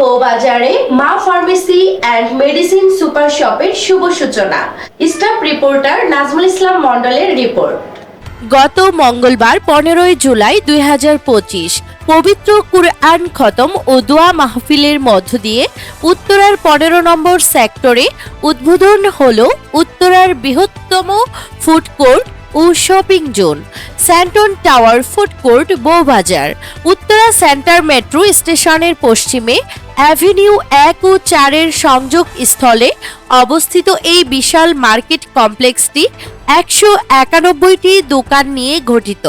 বউবাজারে মা pharmacy and medicine super শপের শুভ সূচনা। স্টাফ রিপোর্টার নাজমুল ইসলাম মন্ডলের রিপোর্ট। গত মঙ্গলবার পনেরোই জুলাই দুই হাজার পঁচিশ, পবিত্র কুরআন খতম ও দোয়া মাহফিলের মধ্য দিয়ে উত্তরার পনেরো নম্বর সেক্টরে উদ্বোধন হল উত্তরার বৃহত্তম ফুড কোর্ট ও shopping zone, Santon tower food court Boubazar Uttara centre metro স্টেশনের পশ্চিমে অ্যাভিনিউ এক ও চারের সংযোগ স্থলে অবস্থিত এই বিশাল মার্কেট কমপ্লেক্সটি একশো একানব্বইটি দোকান নিয়ে গঠিত।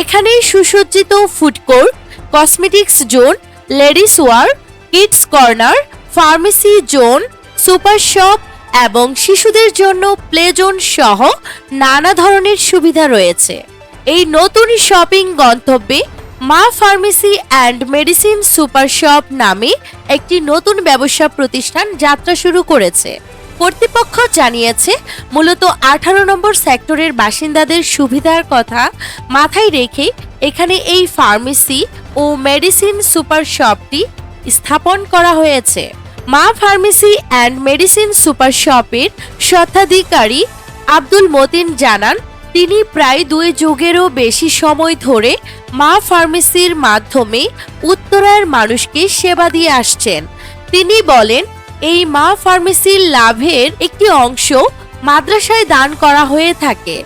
এখানে সুসজ্জিত food court, cosmetics zone, ladies wear, kids corner, pharmacy zone, super shop এবং শিশুদের জন্য প্লে জোন সহ নানা ধরনের সুবিধা রয়েছে। এই নতুন শপিং গন্তব্যে Maa pharmacy and medicine super shop নামে একটি নতুন ব্যবসা প্রতিষ্ঠান যাত্রা শুরু করেছে। কর্তৃপক্ষ জানিয়েছে, মূলত আঠারো নম্বর সেক্টরের বাসিন্দাদের সুবিধার কথা মাথায় রেখে এখানে এই ফার্মেসি ও মেডিসিন সুপার শপটি স্থাপন করা হয়েছে। মা ফার্মেসি অ্যান্ড মেডিসিন সুপার শপের স্বত্বাধিকারী আব্দুল মতিন জানান তিনি প্রায় দুই যুগেরও বেশি সময় ধরে মা ফার্মেসির মাধ্যমে উত্তরার মানুষকে সেবা দিয়ে আসছেন। তিনি বলেন, এই মা ফার্মেসির লাভের একটি অংশ মাদ্রাসায় দান করা হয়ে থাকে।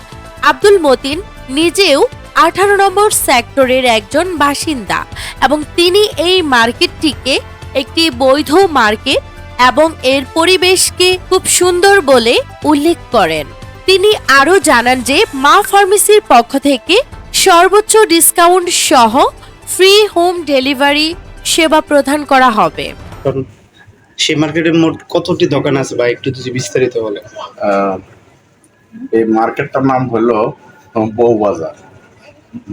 আব্দুল মতিন নিজেও আঠারো নম্বর সেক্টরের একজন বাসিন্দা এবং তিনি এই মার্কেটটিকে একটি বৈধ মার্কেট এবং এর পরিবেশকে খুব সুন্দর বলে উল্লেখ করেন। তিনি আরও জানান যে মা ফার্মেসির পক্ষ থেকে সর্বোচ্চ ডিসকাউন্ট সহ ফ্রি হোম ডেলিভারি সেবা প্রদান করা হবে। কারণ সেই মার্কেটে মোট কতটি দোকান আছে বা একটু যদি বিস্তারিত বলে এই মার্কেটটার নাম হলো বউবাজার।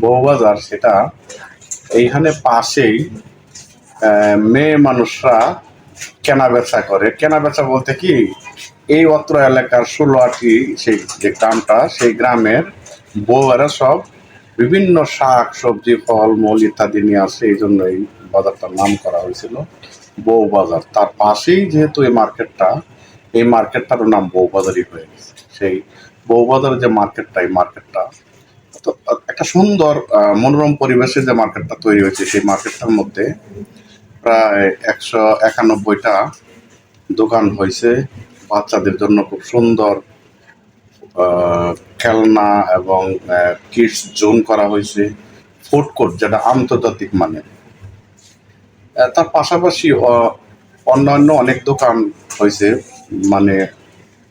বউবাজার সেটা এইখানে পাশেই মেয়ে মানুষরা কেনা বেচা করে। কেনা বেচা বলতে কি? এই অত্র এলাকার ষোলোটি সেই যে গ্রামটা, সেই গ্রামের বউয়েরা সব বিভিন্ন শাক, সবজি, ফল, মূল ইত্যাদি নিয়ে আসে, এই জন্য এই বাজারটার নাম করা হয়েছিল বউ বাজার। তার পাশেই যেহেতু এই মার্কেটটা, এই মার্কেটটারও নাম বউবাজারই হয়ে গেছে। সেই বউবাজারের যে মার্কেটটা, এই মার্কেটটা, তো একটা সুন্দর মনোরম পরিবেশে যে মার্কেটটা তৈরি হয়েছে, সেই মার্কেটটার মধ্যে প্রায় একশো একানব্বইটা দোকান হয়েছে। বাচ্চাদের জন্য খুব সুন্দর খেলনা এবং কিডস জোন করা হয়েছে ফুড কোর্ট যেটা আন্তর্জাতিক মানে। তার পাশাপাশি অন্যান্য অনেক দোকান হয়েছে মানে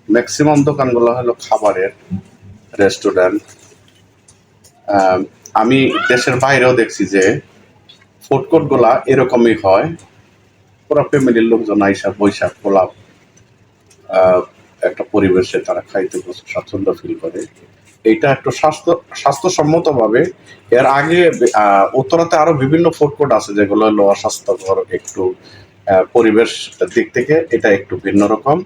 ম্যাক্সিমাম দোকানগুলো হলো খাবারের রেস্টুরেন্ট আমি দেশের বাইরেও দেখছি যে ফুড কোর্টগুলা এরকমই হয়, পুরো ফ্যামিলির লোকজন আইসা বৈশাখ পোলাপ একটা পরিবেশে তারা খাইতে স্বাচ্ছন্দ্য ফিল করে। এটা একটু স্বাস্থ্য, স্বাস্থ্যসম্মতভাবে। এর আগে উত্তরাতে আরও বিভিন্ন ফুড কোর্ট আছে যেগুলো হলো অস্বাস্থ্যকর একটু পরিবেশ দিক থেকে এটা একটু ভিন্ন রকম।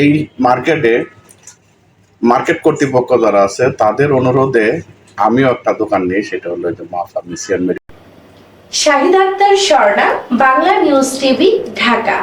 এই মার্কেটে মার্কেট কর্তৃপক্ষ যারা আছে, তাদের অনুরোধে আমিও একটা দোকান নিই, সেটা হলো যে মা ফার্মেসিয়ান শাহিদ আক্তার স্বর্ণা বাংলা নিউজ টিভি, ঢাকা।